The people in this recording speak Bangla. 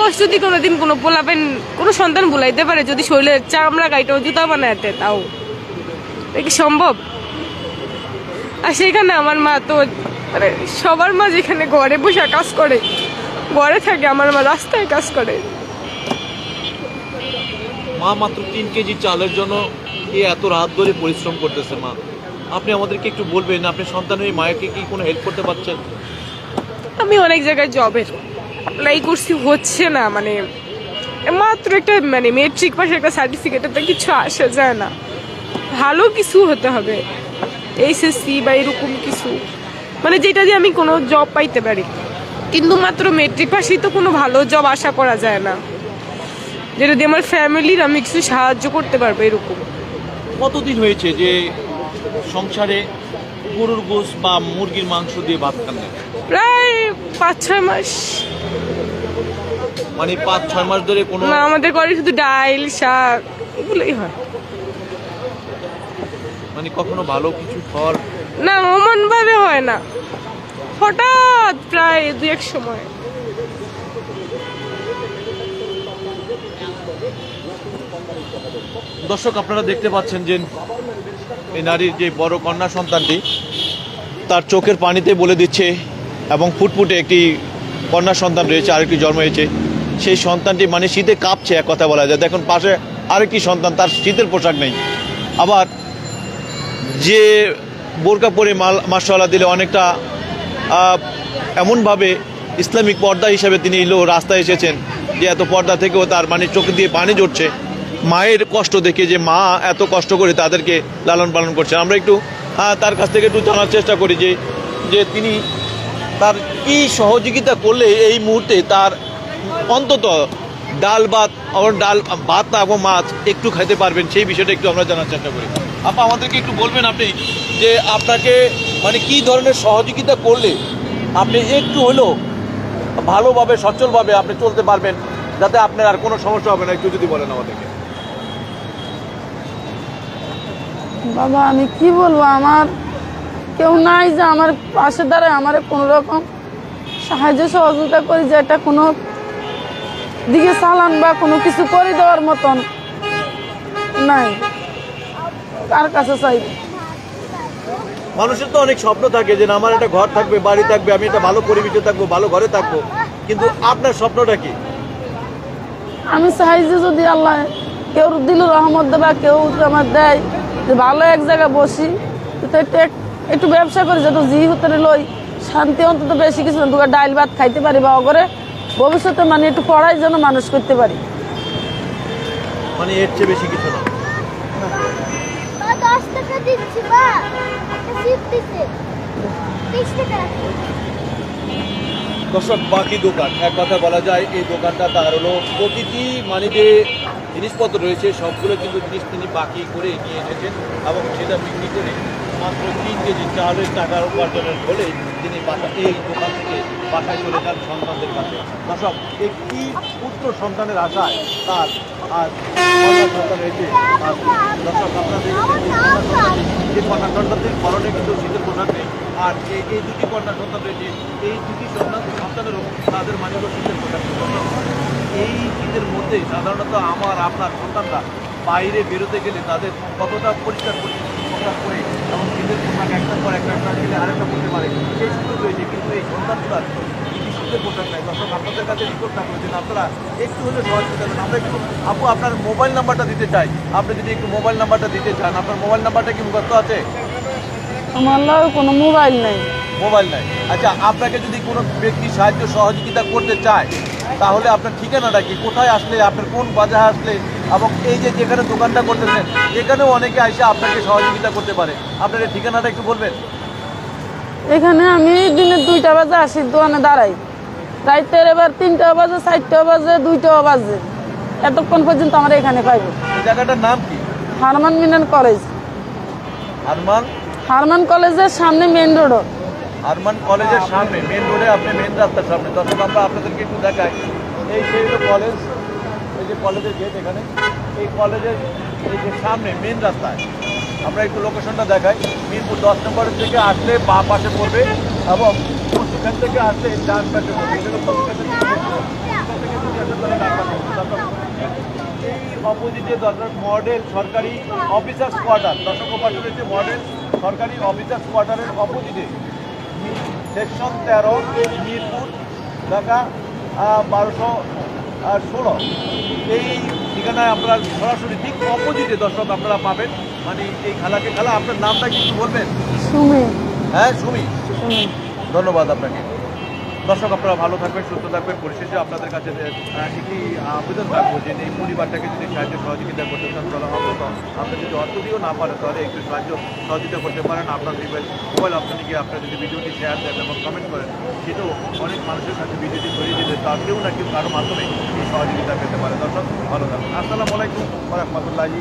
কষ্ট দিয়ে কোনোদিন কোনো পোলাপেন কোনো সন্তান বুলাইতে পারে যদি শরীরের চামড়া গাইটা জুতা বানাতে তাও। এটা কি সম্ভব? আর সেখানে আমার মা তো মানে সবার মা যেখানে ঘরে বসে কাজ করে। ঘরে থাকে আমার মা রাস্তায় কাজ করে। মা মাত্র তিন কেজি চালের জন্য এই এত রাত ধরে পরিশ্রম করতেছে মা। আপনি আমাদেরকে একটু বলবেন আপনি সন্তানের মায়েকে কি কোনো হেল্প করতে পারছেন? আমি অনেক জায়গায় জবের অ্যাপ্লাই করছি হচ্ছে না মানে মাত্র একটা মানে মেট্রিক পাশে একটা সার্টিফিকেটে কিছু আসা যায় না। ভালো কিছু হতে হবে এইচএসসি বা এরকম কিছু। মানে যেটা দিয়ে আমি কোনো জব পাইতে পারি। কিন্তু মাত্র মেট্রিক পাশেই তো কোনো ভালো জব আশা করা যায় না। যেটা দিয়ে আমার ফ্যামিলির আমি কিছু সাহায্য করতে পারব এরকম। কতদিন হয়েছে যে সংসারে গরুর গোস বা মুরগির মাংস দিয়ে ভাত খান প্রায় পাঁচ ছয় মাস। মানে পাঁচ ছয় মাস ধরে কোনো না আমাদের ঘরে শুধু ডাইল শাক এগুলোই হয়। মানে কখনো ভালো কিছু ফল? না অমন ভাবে হয় না। হঠাৎ প্রায় দু এক সময়। দর্শক আপনারা দেখতে পাচ্ছেন যে এই নারীর যে বড় কন্যা সন্তানটি তার চোখের পানিতে বলে দিচ্ছে এবং ফুটফুটে একটি কন্যা সন্তান রয়েছে আরেকটি জন্ম হয়েছে। সেই সন্তানটি মানে শীতে কাঁপছে এক কথা বলা যায়। দেখুন পাশে আরেকটি সন্তান তার শীতের পোশাক নেই। আবার যে বোরকা পরে মাল মাসাল্লাহ দিলে অনেকটা এমনভাবে ইসলামিক পর্দা হিসেবে তিনি রাস্তায় এসেছেন যে এত পর্দা থেকেও তার মানে চোখ দিয়ে পানি জড়ছে মায়ের কষ্ট দেখে যে মা এত কষ্ট করে তাদেরকে লালন পালন করছে আমরা একটু আহ, তার কাছ থেকে একটু জানার চেষ্টা করি যে যে তিনি তার কি সহযোগিতা করলে এই মুহূর্তে তার অন্তত ডাল ভাত আবার ডাল ভাত এবং মাছ একটু খাইতে পারবেন? সেই বিষয়টা একটু আমরা জানার চেষ্টা করি। আপা, আমাদেরকে একটু বলবেন আপনি যে আপনাকে মানে কি ধরনের সহযোগিতা করলে আপনি একটু হলেও ভালোভাবে, সচ্ছলভাবে আপনি চলতে পারবেন, যাতে আপনার আর কোনো সমস্যা হবে না, একটু যদি বলেন আমাদেরকে। বাবা, আমি কি বলব? আমার কেউ নাই যে আমার পাশে দাঁড়ায় আমার কোনো রকম সাহায্য সহযোগিতা করি যে এটা কোনো দিকে চালান বা কোনো কিছু করে দেওয়ার মতন নাই। কার কাছে চাই? মানুষের তো অনেক স্বপ্ন থাকে যে না, আমার একটা ঘর থাকবে বাড়ি থাকবে আমি একটা ভালো পরিবেশে থাকব ভালো ঘরে থাকব। কিন্তু আপনার স্বপ্নটা কি? আমি চাই যে যদি আল্লাহ কেউ দিল রহমত দেয় বা কেউ আমার দেয় যে ভালো এক জায়গায় বসি তো একটু ব্যবসা করি যাতে জি হতে লই শান্তি অন্তত বেশি কিছু না দুটো ডাইল ভাত খাইতে পারি বা অগরে ভবিষ্যতে মানে একটু পড়াই যেন মানুষ করতে পারি। মানে এর চেয়ে বেশি কিছু না। দর্শক বাকি দোকান। এক কথা বলা যায় এই দোকানটা তার হলো প্রতিটি মানে যে জিনিসপত্র রয়েছে সবগুলো কিন্তু জিনিস তিনি বাকি করে নিয়ে এসেছেন এবং সেটা বিক্রি করে মাত্র তিন কেজি চালের টাকার উপার্জনের ফলে তিনি বাসা, এই দোকান থেকে বাসায় চলে যান সন্তানদের কাছে। দর্শক একটি পুত্র সন্তানের আশায় তার কন্যা সন্তান আর দর্শক যে কন্যা যে সন্তানটির ফলনে কিন্তু শীতের পোশাক নেই। আর এই দুটি কন্যা সন্তান রয়েছে এই দুটি সন্তান সন্তানেরও তাদের মানে হলো শীতের পোশাক। এই শীতের মধ্যে সাধারণত আমার, আপনার সন্তানরা বাইরে বেরোতে গেলে তাদের কতটা পরিষ্কার পরিচ্ছন্ন পোশাক পরে এবং শীতের পোশাক একটার পর একটা একটা গেলে আরেকটা পড়তে পারে। সেই সুযোগ রয়েছে কিন্তু এই সন্তানগুলার কি শীতের পোশাক নাই। দর্শক আপনাদের কাছে রিপোর্ট থাকবে যে আপনারা একটু হলে সহযোগিতা করবেন আমরা একটু আপু আপনার মোবাইল নাম্বারটা দিতে চাই। আপনি যদি একটু মোবাইল নাম্বারটা দিতে চান আপনার মোবাইল নাম্বারটা কি মুখস্থ আছে? আমার কোনো মোবাইল নেই। মোবাইল নাই। আচ্ছা আপনাকে যদি কোনো ব্যক্তি সাহায্য সহযোগিতা করতে চায় তাহলে আপনার ঠিকানাটা কি? কোথায় আসলে আপনার কোন বাজারে আসলে এবং এই যে যেখানে দোকানটা করতেছেন এখানেও অনেকে এসে আপনাকে সহযোগিতা করতে পারে। আপনার এই ঠিকানাটা একটু বলবেন? এখানে আমি দিনে দুইটা বাজে আসি দোকানে দাঁড়াই। রাইতের এবার তিনটা বাজে চারটা বাজে দুইটা বাজে। এতক্ষণ পর্যন্ত আমরা এখানে পাইব। জায়গাটার নাম কি? হারমান মিনান কলেজ। আরমান হারমান কলেজের সামনে মেন রোড হারমান কলেজের সামনে মেন রোডে আপনি মেন রাস্তার সামনে। দর্শক আমরা আপনাদেরকে একটু দেখাই। এই সেই কলেজ। এই যে কলেজের গেট এখানে, এই কলেজের এই যে সামনে মেন রাস্তায়, আমরা একটু লোকেশনটা দেখাই। মিরপুর দশ নম্বরের থেকে আসলে বা পাশে পড়বে এবং সেখান থেকে আসলে ডান পাশে পড়বে। যদি অপোজিটে দর্শক মডেল সরকারি অফিসার্স কোয়ার্টার দর্শক পাশে রয়েছে মডেল সরকারি অফিসার্স কোয়ার্টারের অপোজিটে সেকশন তেরো, মিরপুর, ঢাকা বারোশো ষোলো এই ঠিকানায় আপনার সরাসরি ঠিক অপোজিটে দর্শক আপনারা পাবেন। মানে এই খেলাকে খেলা আপনার নামটা কিন্তু বলবেন? সুমি। হ্যাঁ সুমি। সুমি। ধন্যবাদ আপনাকে। দর্শক, আপনারা ভালো থাকবেন, সুস্থ থাকবেন। পরিশেষে আপনাদের কাছে একটি আবেদন রাখব যে, এই পরিবারটাকে যদি সাহায্য সহযোগিতা করতে চান, তাহলে অন্তত আপনি যদি অর্থ দিয়েও না পারেন, তাহলে একটু সাহায্য সহযোগিতা করতে পারেন। আপনার মোবাইল মোবাইল অপশনে গিয়ে আপনারা যদি ভিডিওটি শেয়ার দেন এবং কমেন্ট করেন, সেটাও অনেক মানুষের কাছে ভিডিওটি ছড়িয়ে দিলে তার কেউ না কেউ কারও মাধ্যমে এই সহযোগিতা পেতে পারে। দর্শক, ভালো থাকবেন আসসালামু আলাইকুম রহমতুল্লাহি